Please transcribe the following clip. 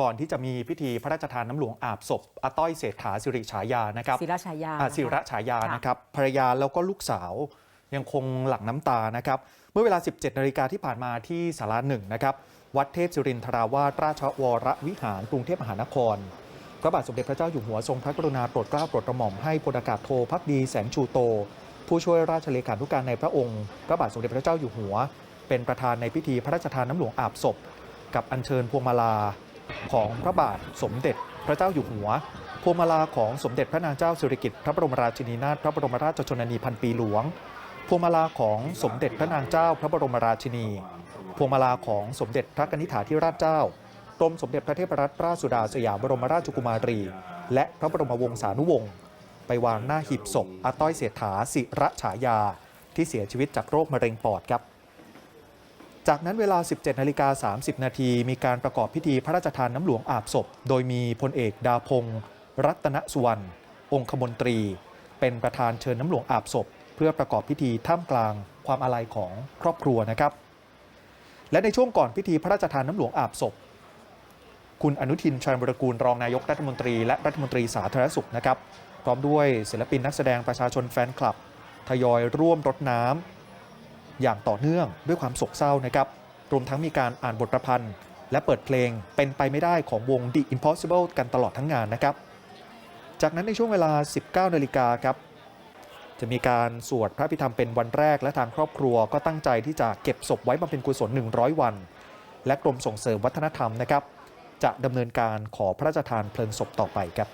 ก่อนที่จะมีพิธีพระราชทานน้ำหลวงอาบศพอาต้อยเศรษฐาสิริฉายานะครับศิราชายาอ่านะคะศิระฉายาค่ะนะครับภรรยาแล้วก็ลูกสาวยังคงหลั่งน้ำตานะครับ เมื่อเวลา 17 นาฬิกาที่ผ่านมาที่ศาลาหนึ่งนะครับ วัดเทพศิรินทราวาสราชวรวิหารกรุงเทพมหานคร พระบาทสมเด็จพระเจ้าอยู่หัวทรงพระกรุณาโปรดเกล้าโปรดกระหม่อมให้พลอากาศโทพักดีแสงชูโต ผู้ช่วยราชเลขานุการในพระองค์ พระบาทสมเด็จพระเจ้าอยู่หัว เป็นประธานในพิธีพระราชทานน้ำหลวงอาบศพ กับอัญเชิญพวงมาลา ของพระบาทสมเด็จพระเจ้าอยู่หัว พวงมาลาของสมเด็จพระนางเจ้าสิริกิติ์พระบรมราชินีนาถพระบรมราชชนนีพันปีหลวง พวงมาลาของสมเด็จพระนางเจ้าพระบรมราชินี พวงมาลาของสมเด็จพระกนิษฐาธิราชเจ้ากรมสมเด็จพระเทพรัตนราชสุดาสยามบรมราชกุมารี และพระบรมวงศานุวงศ์ไปวางหน้าหีบศพอาต้อยเศรษฐาสิระฉายา ที่เสียชีวิตจากโรคมะเร็งปอดครับ จากนั้นเวลา 17นาฬิกา30 นาทีมีการประกอบพิธีพระราชทานน้ำหลวงอาบศพ โดยมีพลเอกดาพงศ์รัตนสุวรรณองคมนตรี เป็นประธานเชิญน้ำหลวงอาบศพ เพื่อประกอบพิธีท่ามกลางความอาลัยของครอบครัวนะครับ และในช่วงก่อนพิธีพระราชทานน้ำหลวงอาบศพ คุณอนุทินชาญวรกูลรองนายกรัฐมนตรีและรัฐมนตรีสาธารณสุขนะครับ พร้อมด้วยศิลปินนักแสดงประชาชนแฟนคลับ ทยอยร่วมรดน้ำ อย่างต่อเนื่องด้วยความโศกเศร้านะครับ รวมทั้งมีการอ่านบทประพันธ์ และเปิดเพลงเป็นไปไม่ได้ของวง The Impossible กันตลอดทั้งงานนะครับ จากนั้นในช่วงเวลา 19นาฬิกาครับ จะมีการสวดพระพิธรรมเป็นวันแรกและทางครอบครัวก็ตั้งใจที่จะเก็บศพไว้บำเพ็ญกุศล 100 วัน และกรมส่งเสริมวัฒนธรรมนะครับ จะดำเนินการขอพระราชทานเพลิงศพต่อไปครับ